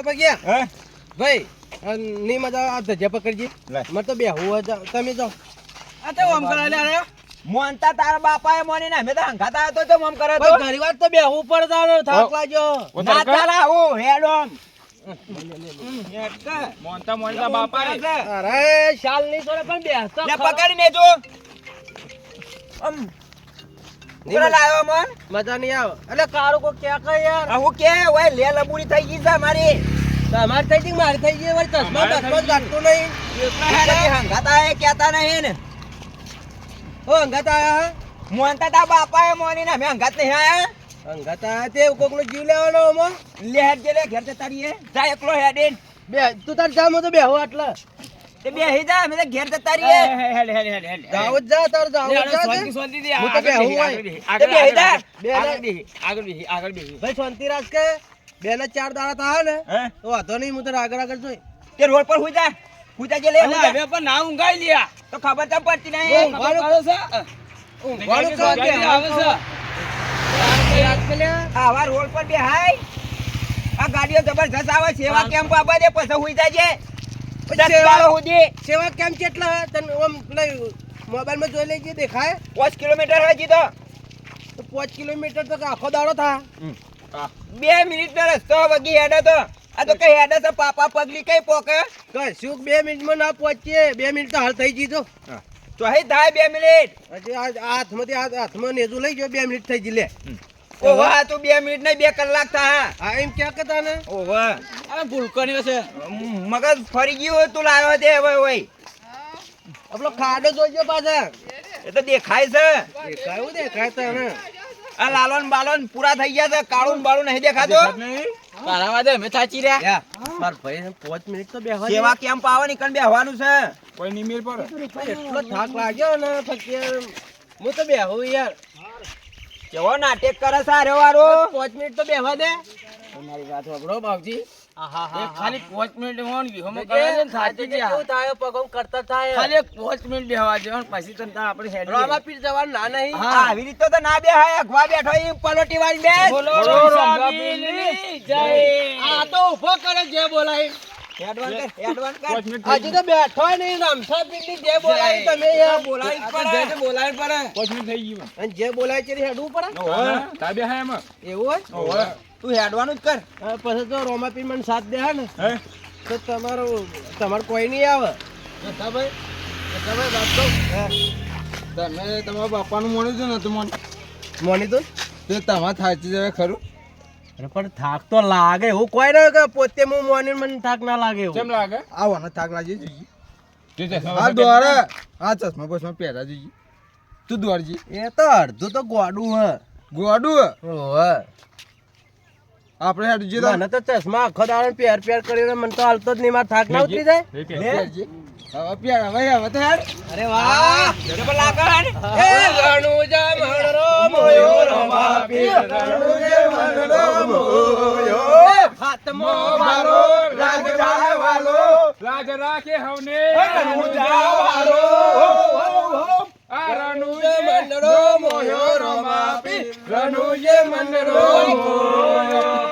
તો પગ્યા હે? ભાઈ ની મજા આ ધજા પકડજી. લે. તો બેહવું હોય તમે જાઓ આ તો આમ કરે લે મોનતા તારા બાપાએ મોની ને અમે તો હંગાતા હતો તો મમ કરે તો. ઘણી વાર તો બેહવું પડે તારે થાક લાગ્યો. ના ચાલા હું હેડોમ મોનતા મોનતા બાપા અરે શાલ નહીં છોડે પણ બેસતો લે ખરો. પકડીને જો. આમ ઉકરા મન. મજા નહીં આવે. એટલે કારું કો ક્યાં કઈ યાર? હું કે ઓય લે લબુડી થઈ ગઈ છે મારી. તમારી થઈ ગઈ મારી થઈ ગઈ વળી ચશ્મા ચશ્મા ગાંઠતું નહીં. હંગાતા એ કહેતા નહીં ને ઓ અંગાત આયા હા? મોનતા તા બાપાએ મોની ને અમે હંગાત નહીં આયા. આયા તે કોકનો જીવ લેવાનો આમાં લે જે લે ઘેર જતા રહીએ. જા એકલો હેડીન બે તું તાર જા હું તો બેહું આટલા. તે બેહી જા અમે ઘેર જતા રહીએ. હેડ હેડ હેડ હેડ જાવ જા તાર જાવ જા શાંતિ. શાંતિ થી હું તો આગળ હોય. તે આગળ બેહી જા. આગળ બેહી, આગળ બેહી, આગળ બેહી. ભાઈ શાંતિ રાખ કે. બે ને ચાર દાડા થાય ને તો વાંધો નહીં હું તો આગળ આગળ જોઈ. તે રોડ પર હુઈ જા. હુઈ જા જે લે. હવે પણ ના ઊંઘાઈ લ્યા. તો ખબર તો પડતી નહીં. વાળું- કરો. છે? ઊંઘવાનું કરો કે આવે છે. આવા રોડ પર બેહાય. આ ગાડીઓ જબરજસ્ત આવે સેવા કેમ્પ આપવા દે પછી હુઈ જાજે સેવા- કેમ કેટલા તને ઓમ મોબાઈલમાં જોઈ લેજે દેખાય. પાંચ કિલોમીટર હજી તો. તો પાંચ કિલોમીટર તો આખો દાડો થા. બે મિનિટ નો રસ્તો વગી હેડે તો. આ તો કઈ હેડે છે પાપા પગલી કઈ પોકે? કશું બે મિનિટમાં ના પહોંચીએ? બે મિનિટ તો હાલ થઈ ગઈ તો. તો થાય બે મિનિટ. હજી હાથમાંથી હાથમાં નેજું લઈ ગયો બે મિનિટ થઈ ગઈ લે. ઓહો આ તું બે મિનિટ નહીં બે કલાક થા હા એમ ક્યાં કરતા ને? ઓહો. આ ભૂલકણીઓ છે. મગજ ફરી ગયું હોય તું લાવ્યો તે હવે હોય આપણો ખાડો જોઈજો પાછા એ તો દેખાય છે. દેખાયું દેખાય તને આ લાલોન બાલોન પૂરા થઈ ગયા છે. કાળું બાળું નહીં દેખાતો. તારા વાદે અમે સાચી રહ્યા. માર ભાઈ પાંચ મિનિટ તો બેહવા સેવા કેમ્પ આવે ને કણ બેહવાનું છે? એટલો થાક લાગ્યો ને પછી હું તો બેહું યાર. કેવો નાટક કરે સારો વારો પાંચ મિનિટ તો બેહવા દે. તમારી વાત વગડો બાપજી. એક ખાલી પાંચ મિનિટમાં કરે છે ને સાચી જ આ. કેવું થાય પગમ કરતા થાય. ખાલી પાંચ મિનિટ બેહવા દેવાનું પછી તો આપણે હેડી રોમા પીર જવાનું ના નહીં. આવી રીતે તો ના બેહાય અગવા બેઠો ઈ પલોટી વાળી બેસ. બોલો જય. આ તો ઊભો કરે જે બોલાય. હજી તો બેઠો નહીં રમસા પીરની જે બોલાય તમે બોલાવી પડે. જઈને થઈ ગયું અને જે બોલાય છે હેડવું પડે? એવું હોય? તું હેડવાનું જ કર. પછી તો રોમા મને સાથ દે હે ને. તો તમારું તમારે કોઈ નહીં આવે. ભાઈ ભાઈ વાત કહું તમે તમારા બાપાનું મોડું છે ને તો મને મોની તો? તે તમારે થાચી જવાય ખરું? પણ થાક તો લાગે એવું કોઈ ના કે પોતે હું મોની મને થાક ના લાગે એવું. લાગે? આવવાનો થાક લાગી જોઈએ હા દોડે હા ચશ્મા બસમાં પહેરા જોઈએ તું દ્વારજી એ તો અડધું તો ગોડું હે. ગોડું હ? આપણે હેડ જે મને તો ચશ્મા આખો દાડો પહેર પહેર કરીને મને તો હાલતો જ નહીં માર થાક ના ઉતરી જાય? હવે તો હેડ અરે આ જબર લાગે હે ને? એ રણુજા મણરો મોયો હાથમો મારો વાલો રાખે હવને. વાલો. આ રણુ રણુજે મોયો રોમા પીર રણુજે મોયો.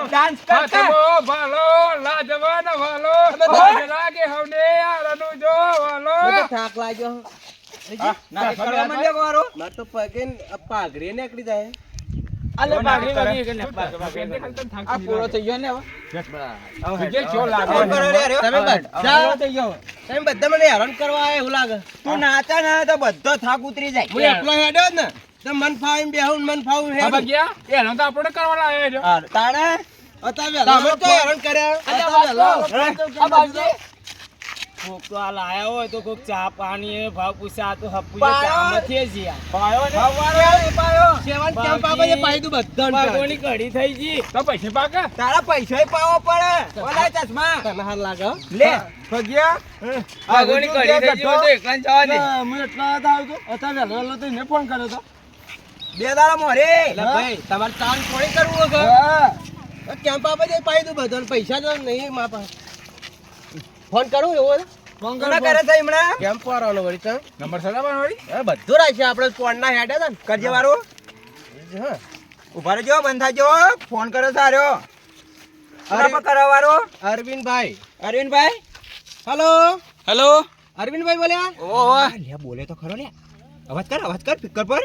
ડાન્સ કરતા કર. હાથમાં ભાલો લાજવાન વાલો રાજ રાખે હવને આ રણુ જો વાલો મને તો થાક લાગ્યો. કરવા માંડ્યો વારો. મારે તો પગે પાઘડી નીકળી જાય. અલે પાઘડી વાળી કે આ પૂરો થઈ ગયો ને હવે? વિજય ચો લાગે? ફોન કરો રે, રે. તમે બધા મને હેરાન કરવા આયા એવું લાગે. તું નાચા ને તો બધો થાક ઉતરી જાય. હું એકલો ને. તો મન ફાવીને બેહું મન ફાવું એનો તો આપણે કરવા લાવ્યો હા, તાણે? તમે હેરાન કર્યા અલે વાત કહું. આ બાપજી. કોક તો આ લાયા હોય તો કોક ચા પાણી એ ભાવ પૂછ્યા તો હપ્પુ પાયો. ચામાંથી જ જ્યાં. ભગવાન પાયો. સેવન કેમ આપે છે પાઈ દુ બધાને ભાગોની કઢી થઈ ગઈ. તો પૈસે પાકા? તારા પૈસા પાવો પડે. ઓલા ચશ્મા. તને હાર લાગે? લે. ભાગોની કઢી થઈ ગઈ તો એકલાને જવા દે હું એટલા હતા આવતો અતા વેલો વેલો તો ને ફોન કર્યો તો. બે દાડા મોરે. ભાઈ તમારે કામ કોણી કરવું હોય કેમ કેમ્પ જે પાઈ દઉં બધાને પૈસા તો નહીં મા પાસે. ફોન કરું એવો ફોન કરો કરે છે હમણાં? કેમ્પ વાળાનો વળી તો નંબર સદાબાન વાળી બધું આપણે ફોન ના હેડે હતા કરજે વારું. ને હા. ઊભા રહેજો બંધ થાજો ફોન કરો સારો. આર્યો કોના પર અરવિંદભાઈ. અરવિંદભાઈ? હલો? હેલો? અરવિંદભાઈ બોલ્યા ઓહો લે બોલે તો ખરો લે અવાજ કર અવાજ કર સ્પીકર પર.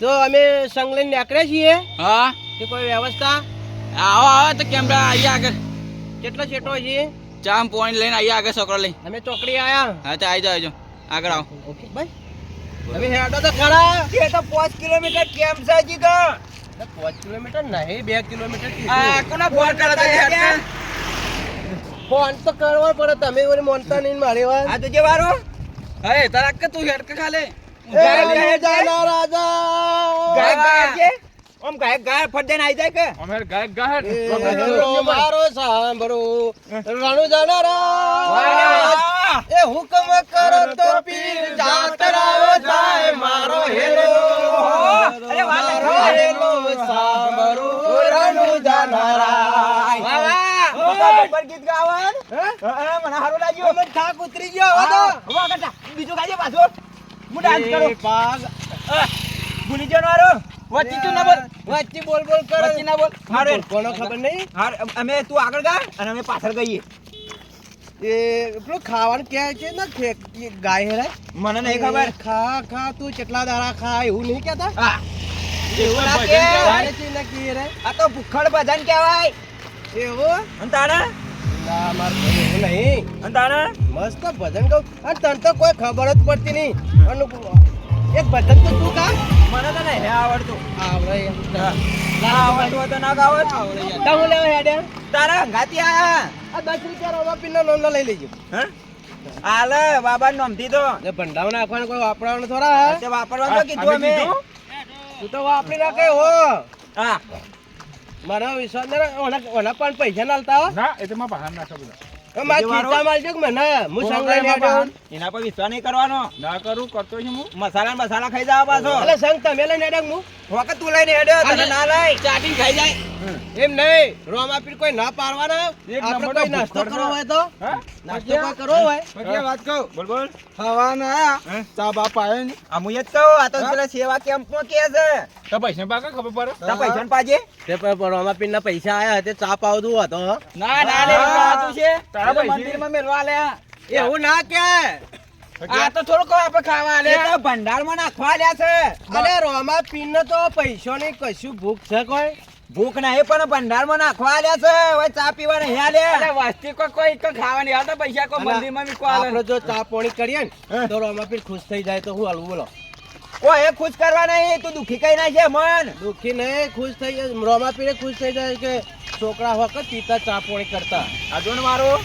તો અમે સંગ લઈને નીકળ્યા છીએ. હા. તે કોઈ વ્યવસ્થા? આવો આવો તો કેમેરા અહીંયા આગળ. કેટલો છેટો છે ચામ પોઈન્ટ લઈને આયા આગળ છોકરો લઈ અમે ચોકડી આયા. હા તો આવી જાઓ આગળ આવો. ઓકે ભાઈ હવે હેડો તો ખરા. એ તો પાંચ કિલોમીટર કેમ છે કિલોમીટર નહીં બે કિલોમીટર આ કોના ફોન કરે તો કરવો પડે. તમે મને મોનતા નહીં મારી વાત. આ વારો? હે તારા તું હેડ કે ખાલે રાજાના રાજા. ઓમ ગાયક ગાય ફટદઈને આઈ જાય કે? અમે ગાયક ગાય મારો સાંભળો રણુજાના રાજા એ હુકમ કરો તો પીર જાતરાઓ જાય મારો હેલો. અરે મારો હેલો સાંભળો રણુજાના રાજા વાહ, ગીત ગાવન. મને હારું લાગ્યું. અમે થાક ઉતરી ગયો હવે તો. હા, વાહ, કાકા. બીજું ગાજે પાછો. હું ડાન્સ કરું. પાગ. ભૂલી જવાનો વચ્ચે તું ના બોલ. વચ્ચે બોલ બોલ કર. વચ્ચે ના બોલ. હારે. કોનો ખબર નહીં? હાર, અમે તું આગળ ગા અને અમે પાછળ ગઈએ. એ પેલો ખાવાનું કે છે? ને કે ગાય હે મને નહીં ખબર. ખા ખા તું કેટલા દાડા ખા એવું નહીં કહેતા? હા. એવું ના કે. ગાય ચી ના કી રે. આ તો ભૂખડ ભજન કહેવાય. એવું? અને તાણે ના માર એવું નહીં. અને તાણે મસ્ત ભજન કહું અને તને તો કોઈ ખબર જ પડતી નહીં. અને એક ભજન તો તું કા? મને તો નહીં આવડતું. આવડે આવડતું તો ના ગાવત તો હું લેવા હેડ્યા તારા હંગાતી આયા. આ દસ રૂપિયા રોમા પીનો નોમ લઈ લેજો. હે? આલે બાબા નોમથી તો ને ભંડાવ નાખવાનું કોઈ વાપરવાનું થોડા તે વાપરવાનું તો કીધું અમે તું તો વાપરી નાખે હો. હા. મારા વિશ્વાસ ઓના ઓના પણ પૈસા નાલતા હો. ના એ તો માં બહાર નાખો બધા એના પર વિશ્વાસ નહીં કરવાનો. ના કરું કરતો છું મસાલા મસાલા ખાઈ જવા પાછો. એટલે સંગ તમે લઈને મુ. હું વખત તું લઈને હેડ્યો તને ના લઈ ચાટી ખાઈ જાય. એમ નહીં રોમા પીર કોઈ ના પાડવાના? એક નંબર કોઈ નાસ્તો કરો હોય તો? નાસ્તો કોઈ કરવો હોય? પછી વાત કહો. બોલ બોલ. ખાવાના. આયા હે? ચા બાપ આયો ને. આ જ કહું આ તો પેલા સેવા કેમ્પમાં કે છે. તો પૈસા પાકા ખબર પડે? તો પૈસા ને પાજે? તે પર રોમા પીર ના પૈસા આયા તે ચા પાવતું હતો. ના ના લે તું છે. તારા તારા પૈસે. મંદિરમાં મેલવા લે એવું ના કે આ તો થોડું કહો આપણે ખાવા લે તો ભંડારમાં નાખવા લ્યા છે. અરે રોમા પીર ને તો પૈસો ની કશું ભૂખ છે કોઈ? ભૂખ નહીં પણ ભંડારમાં નાખવા લ્યા છે. હવે ચા પીવા નહીં અરે વસ્તી કોઈ કોઈ કોઈ ખાવાની આવતા પૈસા કોઈ મંદિરમાં મીકવા આલે. આપણે જો ચા પાણી કરીએ ને તો રોમા પીર ખુશ થઈ જાય તો હું હાલવું બોલો. કોઈ ખુશ કરવા નહીં તું દુખી કઈ ના છે મન. દુઃખી નહીં ખુશ થઈ જાય. રોમા પીને ખુશ થઈ જાય કે છોકરા વખત પિતા ચા પોણી કરતા. આ જો મારું.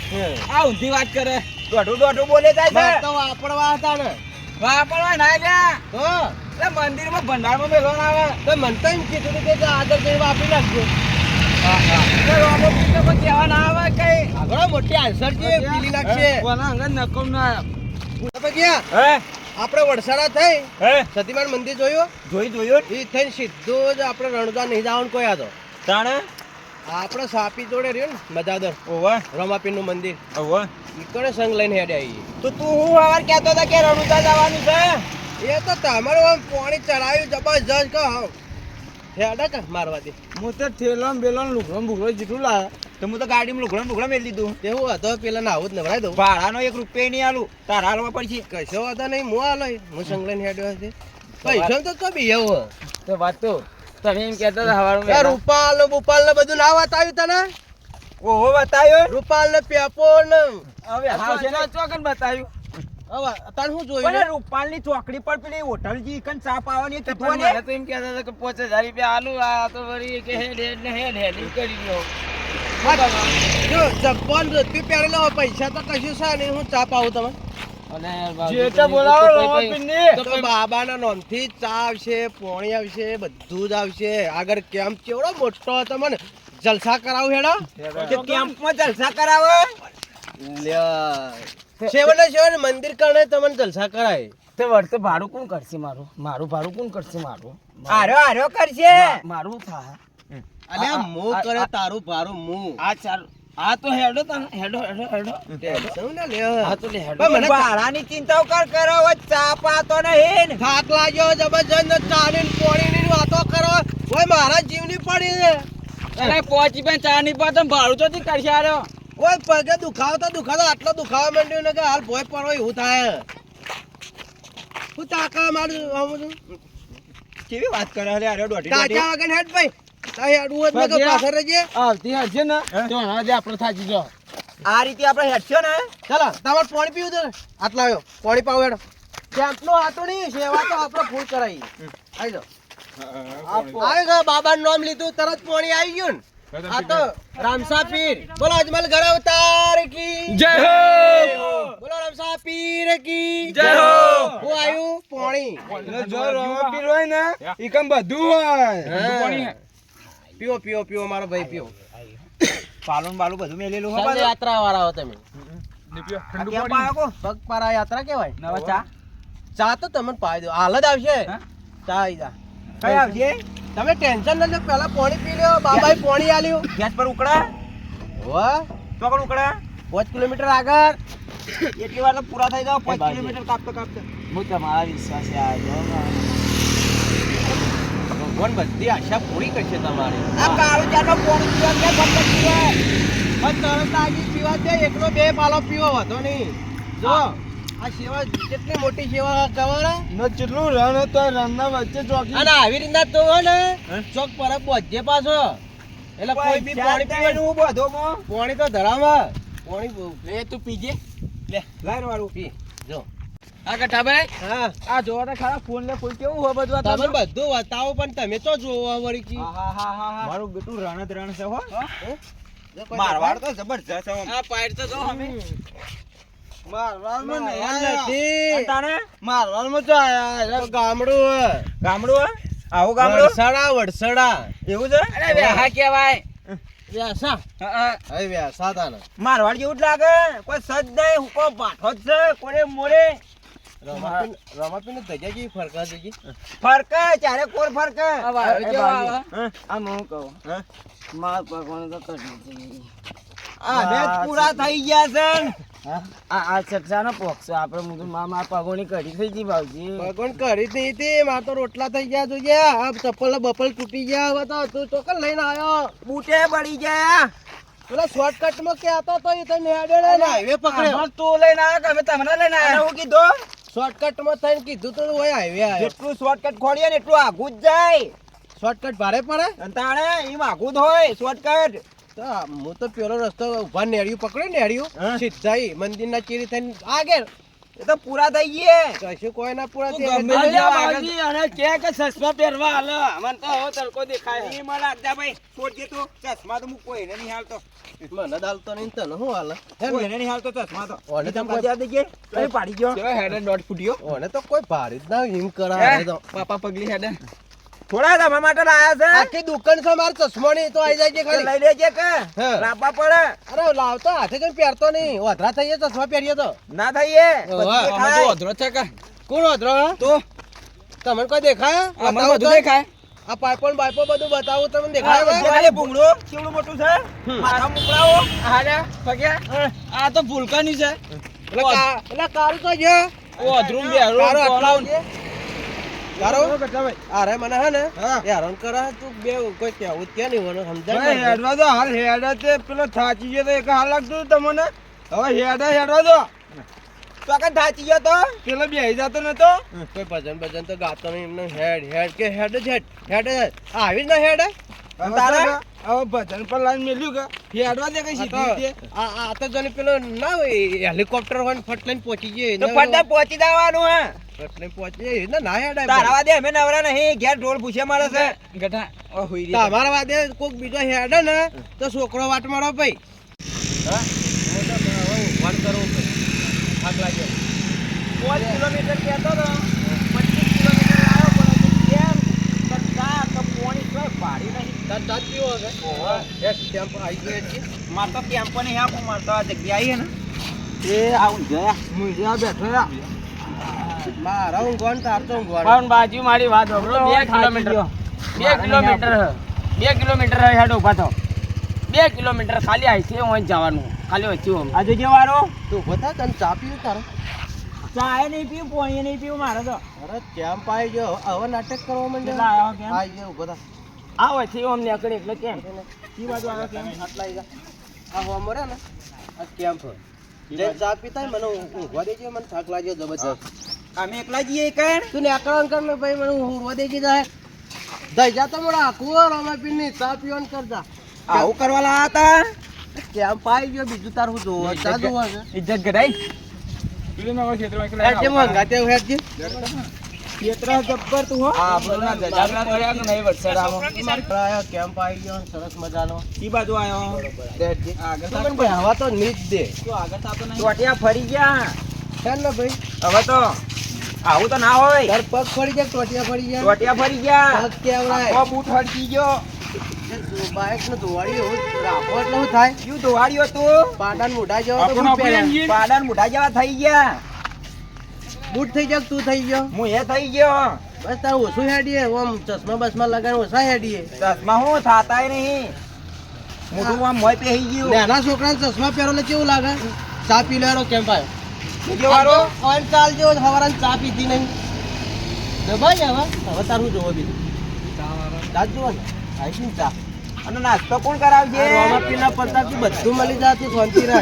આ ઊંધી વાત કરે. દોઢું દોઢું બોલે જાય છે. તો વાપરવા હતા ને. વાપરવા ના ગયા? તો એટલે મંદિરમાં ભંડારમાં મેલવા ના આવે. તો મને તો એમ કીધું કે આદર જઈને વાપરી નાખજો. કહેવા ના આવે કઈ? આગળ મોટી આન્સર છે પીલી નાખશે કોના અંગત નકમ ના ગયા આપણે વડસાડા થઈ. હે? સતીમાન મંદિર જોયું? જોઈ જોયું. એ થઈને સીધું જ આપણે રણુદા નહીં જવાનું કોઈ હતો તાણે? આપણે સાપી જોડે રહ્યો ને મજાદર ઓવા. રમાપીરનું મંદિર. ઓવા. ઈકોને સંગ લઈને હેડે આવી તો તું હું સવાર કહેતો હતો કે રણુદા જવાનું છે? એ તો તમારું આમ પાણી ચડાવ્યું જબરજસ્ત કહો. હેડે કે મારવા દે. હું તો થેલામ બેલામ લુગડો બુગડો જેટલું લા તો હું તો ગાડીમાં લુગડા બુગડા મેલી દીધું. તેવું હતો પેલા ના આવું જ નવરાય દઉં. ભાડાનો એક રૂપિયા નહીં આલું તારા હાલવા પડશે. કશો વાંધો નહીં હું હાલો હું સંગ લઈને હેડ્યો હશે. પૈસા તો તો બી એવું તો વાત તો તમે એમ કહેતા હતા હવારમાં રૂપાલ ને બુપાલ ને બધું ના બતાવ્યું તને? ઓહો બતાવ્યો રૂપાલ ને પેપો ને હવે હા, ને? ચોકન બતાવ્યું? હવે તાર શું જોયું પણ? રૂપાલની ચોકડી પર પેલી હોટલ જી કન ચા પાવાની તો મને તો એમ કહેતા હતા કે પાંચ હજાર રૂપિયા આલુ આ તો વળી કે હેડ હેડ ને હે ઈ કરી લ્યો જો જબ્બાન રત્તી પહેરેલો પૈસા તો કશું છે નહીં હું ચા પાવું તમે બાબાના નામથી ચા આવશે પોણી આવશે બધું જ આવશે. આગળ કેમ્પ કેવડો મોટો હતો મને. જલસા કરાવું હેડો. કેમ્પમાં જલસા કરાવે? સેવન સેવન મંદિર કરણે તમને જલસા કરાય. તે વળતે ભાડું કોણ કરશે મારું? મારું ભાડું કોણ કરશે મારું? આર્યો આર્યો કરશે. મારું થાય અલે આ- કરે તારું ભારું મું આ ચાલ આ તો હેડો તને હેડો હેડો હેડો. ટેન્શન લે આ તો લે હેડો. પણ મને ભાડાની ચિંતા કર કરો ચા પાતો નહીં ને. થાક લાગ્યો જબરજસ્ત ચાની પોણીની વાતો કરો. ઓય મારા જીવની પડી છે. અરે પહોંચી પણ ચા પાતો ભાડું તો કરશે આર્યો ઓય પગે દુખાવતા તો દુખાવો આટલો દુખાવા માંડ્યો ને કે હાલ ભોય પડો એવું થાય. હું તાકા મારું કેવી વાત કરે અરે અરે દોઢી કાચા વગર હેડ ભાઈ. તાઈ હેડવું હોય તો પાછળ રહેજે. આવતી હશે ને તો આજે આપણે થાકી જાઓ આ રીતે આપણે હેડશો ને? ચાલો તમારે પાણી પીવું ને? આટલા આવ્યો. પાણી પાવ હેડો. હાથો નહીં સેવા તો આપણે ફૂલ કરાવી. આવી જાઓ. આવે ગયો બાબાનું નામ લીધું તરત પાણી આવી ગયું ને. આ તો રામસા પીર. બોલો અજમલ ઘર અવતાર કી. જય હો! બોલો રામસા પીર કી. જય હો! હું આવ્યું? પાણી. જો રામા પીર હોય ને ઈ કમ બધું હોય? હા. પીવો પીઓ પીઓ મારો ભાઈ પીઓ. પાલુન બાલુ બધું મેલેલું હો સંઘ યાત્રા વાળા હો તમે. પગ કેમ પાયો કો? પગપાળા યાત્રા કેવાય નવા ચા? ચા? તો તમને પાઈ દો હાલ જ આવશે. હા? ચા આવી જા. કઈ આવશે? તમે ટેન્શન ન લો પહેલા પાણી પી લ્યો. બાબાએ પાણી આલ્યું. ગેસ પર ઉકળા. વાહ ચોકડ ઉકળા. પાંચ કિલોમીટર આગળ. એટલી વાર તો પૂરા થઈ જાવ પાંચ કિલોમીટર કાપતો કાપતો. હું તમારા વિશ્વાસે આવ્યો ભગવાન બધી આશા પૂરી કરશે તમારી. આ કાળો ચાનો પોણી પીવા કે ભગત પીવા? પણ તરત આજી પીવા દે એકલો બે પાલો પીવો વાંધો નહીં. જો આ સેવા કેટલી મોટી સેવા કવર ન જેટલું રણ હતો રણના વચ્ચે ચોકી અને આવી રીતના તો હે ને ચોક પર પહોંચજે પાછો. એટલે કોઈ બી પાણી પીવાનું બધો પાણી તો ધરામાં પાણી લે તું પીજે લાઈન વાળું. પી. આ કઠાભાઈ હા. આ જોવા તો ખરા ફોન લે ફૂલ કેવું હોય બધું આ તમે બધું બતાવો પણ તમે તો જોવો વળી કી. હા હા હા હા મારું બેટું રણ રણ છે હો. મારવાડ તો જબરજસ્ત છે આ પાડ તો જો અમે. મારવાડમાં નહીં નથી. અને મારવાડમાં તો આયા ગામડું હે. ગામડું હે? આવું ગામડું? વડસડા વડસડા એવું છે? અરે વ્યાહા કહેવાય. વ્યાસા. હા, હા. હવે વ્યાસા તાને મારવાડ જેવું જ લાગે? કોઈ સજ નહીં હુકો પાઠો જ છે કોને મોરે. રમાપીને રમાપીને ધજા જેવી ફરકા જોજી ફરક ચારે કોર ફરક? આમ હું? કહું? માર તો. આ પૂરા થઈ ગયા છે. આ આ પોક્ષો આપણે મુકું મા માર પગોની કઢી થઈ ગઈ બાવજી ભગવાન કરી જ હતી માર તો રોટલા થઈ ગયા જોજે આ ચપ્પલ બપલ તૂટી ગયા હવે તો તું લઈને આવ્યો. બૂટે બળી ગયા. પેલા શોર્ટકટમાં ક્યાં તો એ તો હેડે હાઈવે પકડ્યો. તું લઈને આવ્યો કે અમે તમને લઈને આવ્યો? હું કીધું. શોર્ટકટમાં થઈને કીધું તો હોય હાઈવે જેટલું શોર્ટકટ ખોડીએ ને એટલું આઘું જ જાય. શોર્ટકટ ભારે પડે? અને તાણે એમ આઘું જ હોય શોર્ટકટ તો હું તો પેલો રસ્તો ઊભા નેડ્યું પકડ્યું નેડ્યું. સીધા મંદિરના ચીરી થઈને આગળ. એ તો પૂરા થઈ ગયે. કશું કોઈ ના પૂરા થઈ. ગમે અને કે કે ચશ્મા પહેરવા હાલ. અમને તો હવે તડકો દેખાય. ઈ મને આગતા ભાઈ છોડજે તો ચશ્મા તો હું કોઈને નહીં હાલતો. મને દાલતો નહીં તને શું હાલ? હે ને? કોઈને નહીં હાલતો ચશ્મા તો. ઓને તમ આ દઈએ કઈ પાડી ગયો. હેડે ડોટ ફૂટ્યો? ઓને તો કોઈ ભારી જ ના હિમ કરાવે તો. પાપા પગલી હેડે. થોડા તમારા માટે લાયા છે. આખી દુકાન છે મારે ચશ્માની તો આઈ જાય છે ખાલી. લઈ લેજે કે. લાવવા પડે. અરે લાવતો હાથે કઈ પહેરતો નહીં. વધરા થઈએ ચશ્મા પહેરીએ તો. ના થઈએ. અધરો છે કે? કોણ વધરો તો? તમને કોઈ દેખાય? અમને બધું દેખાય. આ પાઇપો બાઈપો બાઇપો બધું બતાવું તમને દેખાય? ખાલી ભૂંગળું. કેવડું મોટું છે? માથા મુકડાવો હાલે પગ્યા આ તો ભૂલકાની છે. એટલે કાલ તો છે ઓ અધરું બેરું કારો આટલા કોણ? અરે મને હે ને હેરાન કરે તું બે કોઈ કહેવું કે નહીં મને સમજાય હેડવા દો હાલ હેડે તે પેલો થાચી ગયો તો એક હાલ લાગતું તમને. હવે હેડે હેડવા દો. તો આ થાચી ગયો તો? પેલો બેહી જતો નતો. કોઈ ભજન ભજન તો ગાતો નહીં એમને હેડ હેડ કે હેડ જ હેડ હેડ જ આવી જ ના હેડ? હવે હવે ભજન પર લાઈન મેલ્યું કે હેડવા દે કઈ સીધી આ આ તો જોને પેલો ના હેલિકોપ્ટર હોય ને ફટ લઈને પહોંચી તો ફટા પહોંચી જવાનું હે. લઈને પહોંચી જાય. એને ના હેડ તારા વાદે અમે નવરા નહીં. ઘેર ઢોલ પૂછે મારે છે. ગઠા ઓ હુઈ. તમારા વાદે કોક બીજો હેડ ને તો છોકરો વાટ મારો ભાઈ. હા? હું તો હવે ભાઈ. થાક લાગ્યો. પાંચ કિલોમીટર કહેતો હતો પચીસ કિલોમીટર આવ્યો પણ કેમ? તો પોણી તો પાડી નહીં. તાર ચાત પીવો એક આવી ગયો છે. માર તો કેમ્પો નહીં આપું માર તો આ જગ્યા આવી ને. એ આવું જયા મુજ્યા બેઠો રા મારા ઊંઘવાનું તો ઊંઘવાનું પણ બાજુ મારી વાત સાંભળો બે કિલોમીટર. બે કિલોમીટર. બે કિલોમીટર હે, હેડ ઊભા બે કિલોમીટર ખાલી અહીંથી અહીં જવાનું. ખાલી વચ્ચે આ જોજે વારો. તું ઊભો તને ચા પીવું તારે? ચાય નહીં પીવું પોણી નહીં પીવું મારે તો. અરે કેમ પાઈ ગયો? હવે નાટક કરવા કેટલા આવ્યા કેમ? આઈ ગયો ઊભો થા. આ ઓમ નીકળે એટલે કેમ? ઈ બાજુ આવ્યો કેમ? આટલા ઈ આ હોમ ને? આ કેમ્પ જઈને ચા પીતા મને ઊંઘવા દેજો મને થાક લાગ્યો જબરજસ્ત. અમે એકલા જઈએ કણ તું ને આકરણ કર ને ભાઈ મને ઊંઘવા દેજે જાય દઈ જા તો મોડા કુવર અમે પીની ચા પીવાનું કરતા આવું કરવા લાયા હતા કેમ્પ પાઈ ગયો? બીજું તાર હું જોવો? ચા જોવો છે? ઇજ્જત ઘટાઈ પેલું ના હોય એકલા હેડ મંગાતે હેડ જે ખેતરા જબ્બર તું હો. આપણને જજાગરા કર્યા કે નહીં વરસાદ આવો આયો કેમ્પ આવી ગયો? સરસ મજાનો. ઈ બાજુ આયો. હેડ આગળ પણ ભાઈ હવા તો નીચ દે. ટોટિયા ફરી ગયા. ચાલ ને ભાઈ. હવે તો આવું તો ના હોય. તાર પગ ફરી જાય ટોટિયા ફરી જાય ટોટિયા ફરી ગયા. પગ કેવડાય? પગ બૂટ હરકી ગયો. ને રાખો એટલે થાય? દોવાડ્યો તું પાડાને મોઢા જેવા તો આપણો બૂટ પહેર્યા. આપણે પાડા મોઢા જેવા થઈ ગયા. બૂટ થઈ જાય તું થઈ ગયો? હું એ થઈ ગયો. બસ તાર ઓછું હેડીએ ઓમ ચશ્મા બસમાં લગાવીને ઓછા હેડીએ. ચશ્મા હું થાતાય નહીં. મોઢું આમ મોય પહેરી ગયું. નાના છોકરાને ચશ્મા પહેરો એટલે કેવું લાગે? ચા પી લેવાનો કેમ પાયો બીજો વાળો ઓન ચાલ જેવો હવારાને ચા પીધી નહીં. દબાઈ હવે. હવે તારું જોવો બીજું. ચા જોવો ને. ચા. અને નાસ્તો કોણ કરાવશે આ રોમાપીના પત્તાથી બધું મળી જાય તું શાંતિ રહે.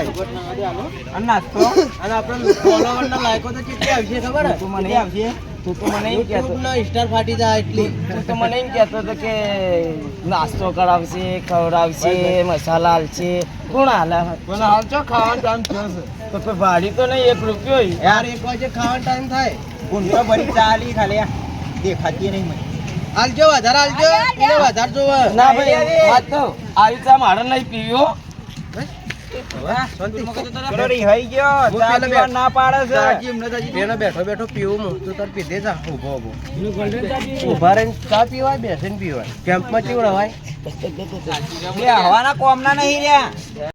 અને નાસ્તો? અને આપણે ફોલોવરના લાયકો તો કેટલી આવશે ખબર? મને આવશે? તું તો મને એમ કહેતો સ્ટાર ફાટી જાય એટલી. તું તો મને એમ કહેતો હતો કે નાસ્તો કરાવશે ખવડાવશે મસાલા હાલશે કોણ હાલે? પણ હાલ છો ખાવા ટાઈમ થયો છે. તો ભાડી તો નહીં એક રૂપિયો યાર એક વાગે ખાવાનો ટાઈમ થાય. ઊંધો ભરી ચાલી ખાલી દેખાતી નહીં મને. હાલજો વધારે હાલજો. વધારે જોવા. ના ભાઈ વાત તો આવી ચા મારે નહીં પીવ્યો બેઠો બેઠો પીવું તું તાર પીધે જા. ઊભો ઊભો. ઊભા રહીને ચા પીવાય બેસીને પીવાય. કેમ્પમાં ચીવડાવાય. હવાના કોમના નહીં રહ્યા.